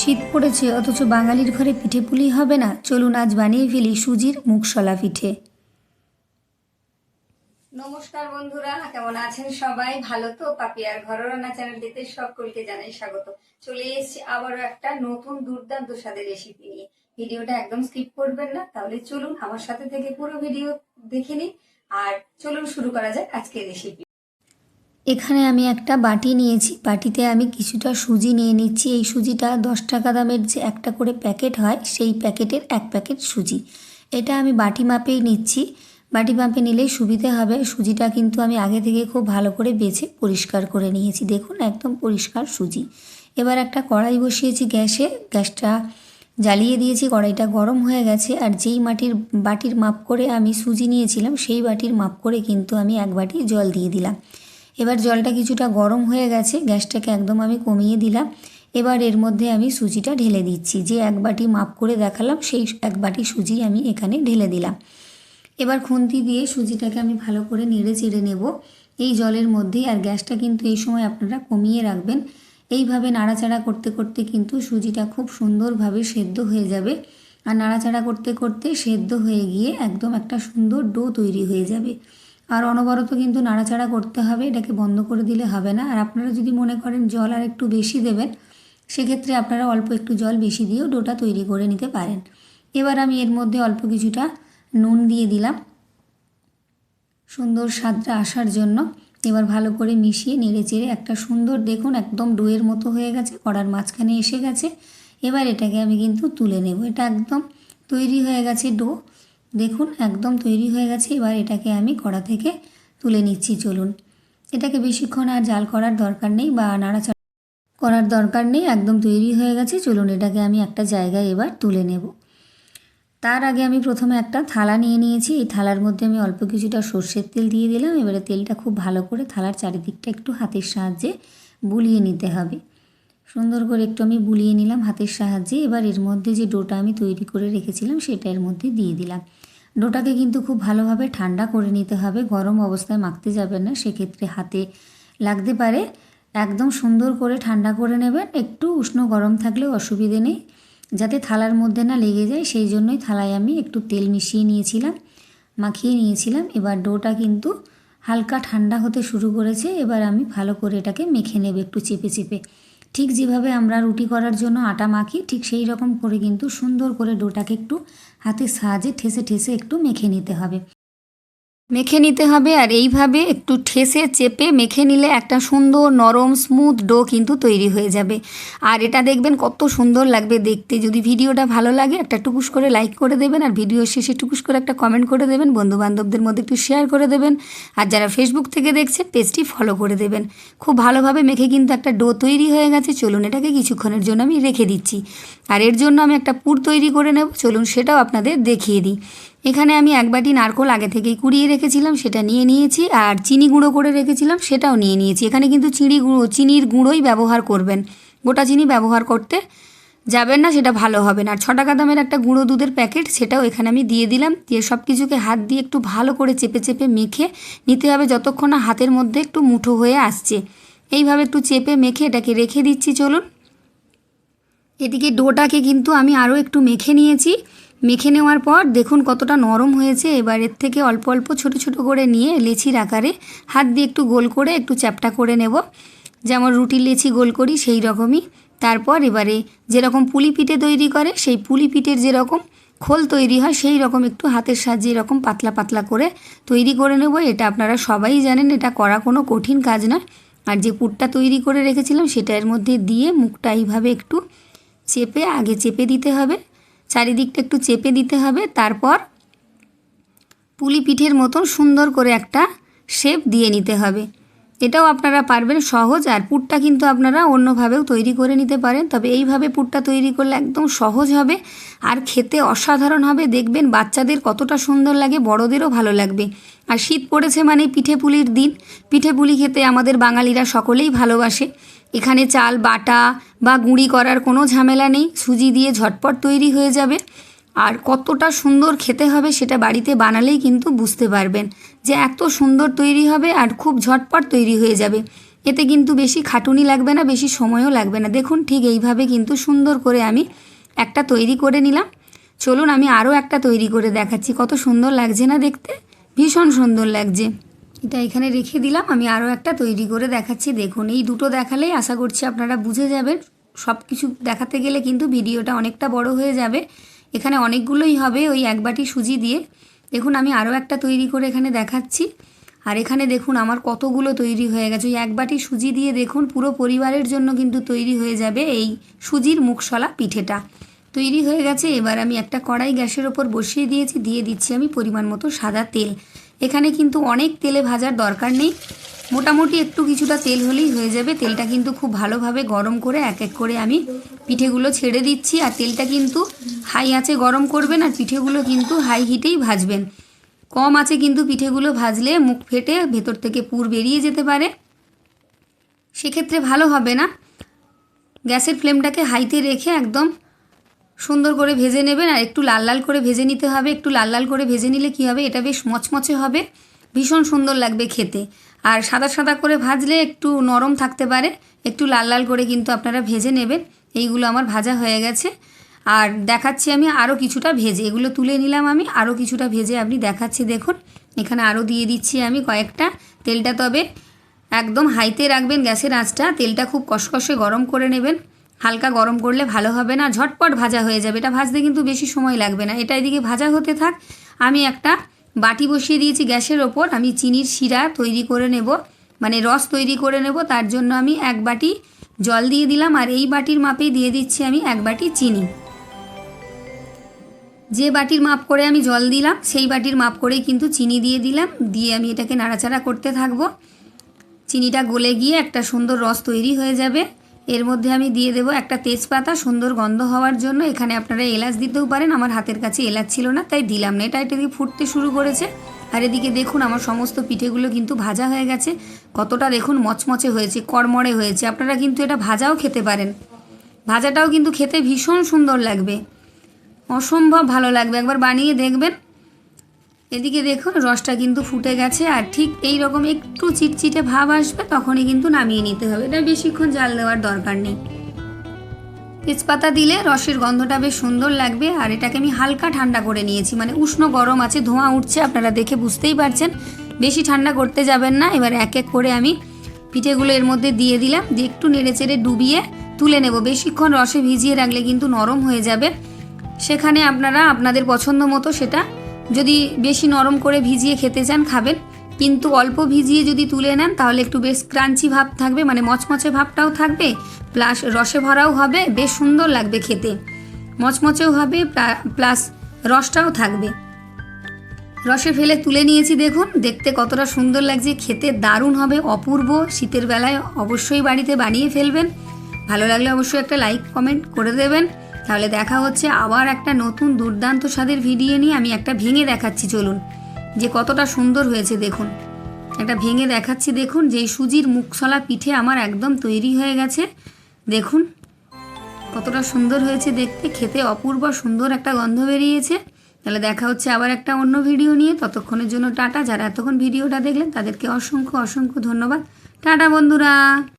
শীত পড়েছে, অথচ বাঙালির ঘরে পিঠে পুলি হবে না। চলুন আজ বানিয়ে ফেলি সুজির মুগশলা পিঠে। নমস্কার বন্ধুরা, কেমন আছেন সবাই? ভালো তো? পাপিয়ার রান্না চ্যানেলটিতে সকলকে জানাই স্বাগত। চলে এসেছি আবারও একটা নতুন দুর্দান্ত স্বাদের রেসিপি নিয়ে। ভিডিওটা একদম স্কিপ করবেন না, তাহলে চলুন আমার সাথে থেকে পুরো ভিডিও দেখে নিন আর চলুন শুরু করা যাক আজকের রেসিপি এখানে আমি একটা বাটি নিয়েছি। বাটিতে আমি কিছুটা সুজি নিয়ে নিচ্ছি। এই সুজিটা দশ টাকা দামের যে একটা করে প্যাকেট হয়, সেই প্যাকেটের এক প্যাকেট সুজি। এটা আমি বাটি মাপেই নিচ্ছি। বাটি মাপে নিলেই সুবিধে হবে। সুজিটা কিন্তু আমি আগে থেকে খুব ভালো করে বেছে পরিষ্কার করে নিয়েছি। দেখুন, একদম পরিষ্কার সুজি। এবার একটা কড়াই বসিয়েছি গ্যাসে। গ্যাসটা জ্বালিয়ে দিয়েছি। কড়াইটা গরম হয়ে গেছে। আর যেই মাটির, বাটির মাপ করে আমি সুজি নিয়েছিলাম, সেই বাটির মাপ করে কিন্তু আমি এক বাটি জল দিয়ে দিলাম। এবার জলটা কিছুটা গরম হয়ে গেছে, গ্যাসটাকে একদম আমি কমিয়ে দিলাম। এবার এর মধ্যে আমি সুজিটা ঢেলে দিচ্ছি। যে এক বাটি মাপ করে দেখালাম, সেই এক বাটি সুজি আমি এখানে ঢেলে দিলাম। এবার খুন্তি দিয়ে সুজিটাকে আমি ভালো করে নেড়ে চেড়ে নেব। এই জলের মধ্যেই, আর গ্যাসটা কিন্তু এই সময় আপনারা কমিয়ে রাখবেন। এইভাবে নাড়াচাড়া করতে করতে কিন্তু সুজিটা খুব সুন্দরভাবে সেদ্ধ হয়ে যাবে। আর নাড়াচাড়া করতে করতে সেদ্ধ হয়ে গিয়ে একদম একটা সুন্দর ডো তৈরি হয়ে যাবে। আর অনবরত কিন্তু নাড়াচাড়া করতে হবে, এটাকে বন্ধ করে দিলে হবে না। আর আপনারা যদি মনে করেন জল আর একটু বেশি দেবেন, সেক্ষেত্রে আপনারা অল্প একটু জল বেশি দিয়েও ডোটা তৈরি করে নিতে পারেন। এবার আমি এর মধ্যে অল্প কিছুটা নুন দিয়ে দিলাম। সুন্দর স্বাদটা আসার জন্য এবার ভালো করে মিশিয়ে নেড়ে চেড়ে একটা সুন্দর, দেখুন একদম ডোয়ের মতো হয়ে গেছে, কড়ার মাঝখানে এসে গেছে। এবার এটাকে আমি কিন্তু তুলে নেব। এটা একদম তৈরি হয়ে গেছে ডো। দেখুন, একদম তৈরি হয়ে গেছে। এবার এটাকে আমি কড়া থেকে তুলে নিচ্ছি, চলুন। এটাকে বেশিক্ষণ আর জাল করার দরকার নেই বা নাড়াচাড়া করার দরকার নেই, একদম তৈরি হয়ে গেছে। চলুন, এটাকে আমি একটা জায়গায় এবার তুলে নেব। তার আগে আমি প্রথমে একটা থালা নিয়ে নিয়েছি। এই থালার মধ্যে আমি অল্প কিছুটা সর্ষের তেল দিয়ে দিলাম। এবারে তেলটা খুব ভালো করে থালার চারিদিকটা একটু হাতের সাহায্যে বুলিয়ে নিতে হবে। সুন্দর করে একটু আমি বুলিয়ে নিলাম হাতের সাহায্যে। এবার এর মধ্যে যে ডোটা আমি তৈরি করে রেখেছিলাম, সেটা এর মধ্যে দিয়ে দিলাম। ডোটাকে কিন্তু খুব ভালোভাবে ঠান্ডা করে নিতে হবে, গরম অবস্থায় মাখতে যাবেন না, সেক্ষেত্রে হাতে লাগতে পারে। একদম সুন্দর করে ঠান্ডা করে নেবেন, একটু উষ্ণ গরম থাকলেও অসুবিধে নেই, যাতে থালার মধ্যে না লেগে যায়। সেই জন্যই থালায় আমি একটু তেল মিশিয়ে নিয়েছিলাম, মাখিয়ে নিয়েছিলাম। এবার ডোটা কিন্তু হালকা ঠান্ডা হতে শুরু করেছে, এবার আমি ভালো করে এটাকে মেখে নেব একটু চেপে চেপে। ঠিক যেভাবে আমরা রুটি করার জন্য আটা মাখি, ঠিক সেই রকম করে কিন্তু সুন্দর করে ডোটাকে একটু হাতের সাহায্যে ঠেসে ঠেসে একটু মেখে নিতে হবে। মেখে নিতে হবে আর এইভাবে একটু ঠেসে চেপে মেখে নিলে একটা সুন্দর নরম স্মুথ ডো কিন্তু তৈরি হয়ে যাবে। আর এটা দেখবেন কত সুন্দর লাগবে দেখতে। যদি ভিডিওটা ভালো লাগে একটা টুকুস করে লাইক করে দেবেন আর ভিডিও শেষে টুকুস করে একটা কমেন্ট করে দেবেন বন্ধু বান্ধবদের মধ্যে একটু শেয়ার করে দেবেন আর যারা ফেসবুক থেকে দেখছে পেজটি ফলো করে দেবেন। খুব ভালোভাবে মেখে কিন্তু একটা ডো তৈরি হয়ে গেছে। চলুন এটাকে কিছুক্ষণের জন্য আমি রেখে দিচ্ছি। আর এর জন্য আমি একটা পুর তৈরি করে নেব। চলুন সেটাও আপনাদের দেখিয়ে দিই। এখানে আমি এক বাটি নারকোল আগে থেকেই কুড়িয়ে রেখেছিলাম, সেটা নিয়ে নিয়েছি, আর চিনি গুঁড়ো করে রেখেছিলাম, সেটাও নিয়ে নিয়েছি। এখানে কিন্তু চিনি গুঁড়ো, চিনির গুঁড়োই ব্যবহার করবেন। গোটা চিনি ব্যবহার করতে যাবেন না, সেটা ভালো হবে না। আর ছ টাকা দামের একটা গুঁড়ো দুধের প্যাকেট, সেটাও এখানে আমি দিয়ে দিলাম। দিয়ে সব কিছুকে হাত দিয়ে একটু ভালো করে চেপে চেপে মেখে নিতে হবে, যতক্ষণ না হাতের মধ্যে একটু মুঠো হয়ে আসছে। এইভাবে একটু চেপে মেখে এটাকে রেখে দিচ্ছি, চলুন। এদিকে ডোটাকে কিন্তু আমি আরও একটু মেখে নিয়েছি। মেখে নেওয়ার পর দেখুন কতটা নরম হয়েছে। এবার এর থেকে অল্প অল্প ছোট ছোট করে নিয়ে লেচির আকারে হাত দিয়ে একটু গোল করে একটু চ্যাপটা করে নেব। যেমন রুটি লেচি গোল করি সেই রকমই। তারপর এবারে যেরকম পুলি পিঠে তৈরি করে সেই পুলি পিঠের যেরকম খোল তৈরি হয় সেই রকম একটু হাতের সাহায্যে এরকম পাতলা পাতলা করে তৈরি করে নেব। এটা আপনারা সবাই জানেন এটা করা কোনো কঠিন কাজ না আর যে পুরটা তৈরি করে রেখেছিলাম সেটা এর মধ্যে দিয়ে মুখটা এইভাবে একটু চেপে আগে চেপে দিতে হবে। চারিদিকটা একটু চেপে দিতে হবে, তারপর পুলি পিঠের মতন সুন্দর করে একটা শেপ দিয়ে নিতে হবে। এটাও আপনারা পারবেন সহজ আর পুরটা কিন্তু আপনারা অন্যভাবেও তৈরি করে নিতে পারেন। তবে এইভাবে পুরটা তৈরি করলে একদম সহজ হবে আর খেতে অসাধারণ হবে। দেখবেন বাচ্চাদের কতটা সুন্দর লাগে, বড়দেরও ভালো লাগবে। আর শীত পড়েছে মানে পিঠে পুলির দিন। পিঠে পুলি খেতে আমাদের বাঙালিরা সকলেই ভালোবাসে। এখানে চাল, বাটা বা গুঁড়ি করার কোনো ঝামেলা নেই। সুজি দিয়ে ঝটপট তৈরি হয়ে যাবে। আর কতটা সুন্দর খেতে হবে সেটা বাড়িতে বানালেই কিন্তু বুঝতে পারবেন যে এত সুন্দর তৈরি হবে আর খুব ঝটপট তৈরি হয়ে যাবে। এতে কিন্তু বেশি খাটুনি লাগবে না, বেশি সময়ও লাগবে না। দেখুন, ঠিক এইভাবে কিন্তু সুন্দর করে আমি একটা তৈরি করে নিলাম। চলুন, আমি আরও একটা তৈরি করে দেখাচ্ছি। কত সুন্দর লাগছে না দেখতে? ভীষণ সুন্দর লাগছে। এটা এখানে রেখে দিলাম, আমি আরও একটা তৈরি করে দেখাচ্ছি। দেখুন, এই দুটো দেখালেই আশা করছি আপনারা বুঝে যাবেন। সব কিছু দেখাতে গেলে কিন্তু ভিডিওটা অনেকটা বড় হয়ে যাবে। এখানে অনেকগুলোই হবে ওই এক বাটি সুজি দিয়ে। দেখুন, আমি আরও একটা তৈরি করে এখানে দেখাচ্ছি। আর এখানে দেখুন, আমার কতগুলো তৈরি হয়ে গেছে। ওই এক বাটি সুজি দিয়ে দেখুন, পুরো পরিবারের জন্য কিন্তু তৈরি হয়ে যাবে এই সুজির মুখশলা পিঠেটা। তৈরি হয়ে গেছে, এবার আমি একটা কড়াই গ্যাসের ওপর বসিয়ে দিয়েছি, দিয়ে দিচ্ছি আমি পরিমাণ মতো সাদা তেল। এখানে কিন্তু অনেক তেলে ভাজার দরকার নেই। মোটামুটি একটু কিছুটা তেল হলেই হয়ে যাবে। তেলটা কিন্তু খুব ভালোভাবে গরম করে এক এক করে আমি পিঠেগুলো ছেড়ে দিচ্ছি। আর তেলটা কিন্তু হাই আঁচে গরম করবেন আর পিঠেগুলো কিন্তু হাই হিটেই ভাজবেন। কম আছে কিন্তু পিঠেগুলো ভাজলে মুখ ফেটে ভেতর থেকে পুর বেরিয়ে যেতে পারে। সেক্ষেত্রে ভালো হবে না। গ্যাসের ফ্লেমটাকে হাইতে রেখে একদম সুন্দর করে ভেজে নেবেন আর একটু লাল লাল করে ভেজে নিতে হবে। একটু লাল লাল করে ভেজে নিলে কি হবে? এটা বেশ মচমচে হবে। ভীষণ সুন্দর লাগবে খেতে। আর সাদা সাদা করে ভাজলে একটু নরম থাকতে পারে। একটু লাল লাল করে কিন্তু আপনারা ভেজে নেবেন। এইগুলো আমার ভাজা হয়ে গেছে। আর দেখাচ্ছি আমি আরও কিছুটা ভেজে। এগুলো তুলে নিলাম আমি আরও কিছুটা ভেজে আপনি দেখাচ্ছি, দেখুন। এখানে আরও দিয়ে দিচ্ছি আমি কয়েকটা। তেলটা তবে একদম হাইতে রাখবেন গ্যাসের আঁচটা। তেলটা খুব কষকষে গরম করে নেবেন। হালকা গরম করলে ভালো হবে না, ঝটপট ভাজা হয়ে যাবে। এটা ভাজতে কিন্তু বেশি সময় লাগবে না। এটা এদিকে ভাজা হতে থাক। আমি একটা বাটি বসিয়ে দিয়েছি গ্যাসের ওপর। আমি চিনির শিরা তৈরি করে নেব মানে রস তৈরি করে নেব। তার জন্য আমি এক বাটি জল দিয়ে দিলাম। আর এই বাটির মাপেই দিয়ে দিচ্ছি আমি এক বাটি চিনি। যে বাটির মাপ করে আমি জল দিলাম, সেই বাটির মাপ করেই কিন্তু চিনি দিয়ে দিলাম, দিয়ে আমি এটাকে নাড়াচাড়া করতে থাকব। চিনিটা গলে গিয়ে একটা সুন্দর রস তৈরি হয়ে যাবে। এর মধ্যে আমি দিয়ে দেবো একটা তেজপাতা, সুন্দর গন্ধ হওয়ার জন্য। এখানে আপনারা এলাচ দিতেও পারেন, আমার হাতের কাছে এলাচ ছিল না, তাই দিলাম না। এটা এটাকে ফুটতে শুরু করেছে। আর এদিকে দেখুন, আমার সমস্ত পিঠেগুলো কিন্তু ভাজা হয়ে গেছে। কতটা দেখুন, মচমচে হয়েছে, কড়মড়ে হয়েছে। আপনারা কিন্তু এটা ভাজাও খেতে পারেন। ভাজাটাও কিন্তু খেতে ভীষণ সুন্দর লাগবে। অসম্ভব ভালো লাগবে। একবার বানিয়ে দেখবেন। এদিকে দেখুন, রসটা কিন্তু ফুটে গেছে আর ঠিক এই রকম একটু চিটচিটে ভাব আসবে, তখনই কিন্তু নামিয়ে নিতে হবে। এটা বেশিক্ষণ জাল দেওয়ার দরকার নেই। তেজপাতা দিলে রসের গন্ধটা বেশ সুন্দর লাগবে আর এটাকে আমি হালকা ঠান্ডা করে নিয়েছি। মানে উষ্ণ গরম আছে, ধোঁয়া উঠছে, আপনারা দেখে বুঝতেই পারছেন। বেশি ঠান্ডা করতে যাবেন না, এবার এক এক করে আমি পিঠেগুলো এর মধ্যে দিয়ে দিলাম। দিয়ে একটু নেড়ে চেড়ে ডুবিয়ে তুলে নেব। বেশিক্ষণ রসে ভিজিয়ে রাখলে কিন্তু নরম হয়ে যাবে। সেখানে আপনারা আপনাদের পছন্দ মতো সেটা যদি বেশি নরম করে ভিজিয়ে খেতে চান, খাবেন। কিন্তু অল্প ভিজিয়ে যদি তুলে নেন, তাহলে একটু বেশ ক্রাঞ্চি ভাব থাকবে মানে মচমচে ভাবটাও থাকবে, প্লাস রসে ভরাও হবে, বেশ সুন্দর লাগবে খেতে। মচমচেও হবে প্লাস রসটাও থাকবে। রসে ফেলে তুলে নিয়েছি, দেখুন, দেখতে কতটা সুন্দর লাগছে, খেতে দারুণ হবে, অপূর্ব, শীতের বেলায় অবশ্যই বাড়িতে বানিয়ে ফেলবেন। ভালো লাগলে অবশ্যই একটা লাইক, কমেন্ট করে দেবেন। তাহলে দেখা হচ্ছে আবার একটা নতুন দুর্দান্ত স্বাদের ভিডিও নিয়ে আমি একটা ভেঙে দেখাচ্ছি, চলুন। যে কতটা সুন্দর হয়েছে, দেখুন। একটা ভেঙে দেখাচ্ছি, দেখুন, যে সুজির মুখশলা পিঠে আমার একদম তৈরি হয়ে গেছে। দেখুন, কতটা সুন্দর হয়েছে দেখতে। খেতে অপূর্ব সুন্দর একটা গন্ধ বেরিয়েছে। তাহলে দেখা হচ্ছে আবার একটা অন্য ভিডিও নিয়ে। ততক্ষণের জন্য টাটা। যারা এতক্ষণ ভিডিওটা দেখলেন, তাদেরকে অসংখ্য অসংখ্য ধন্যবাদ। টাটা, বন্ধুরা!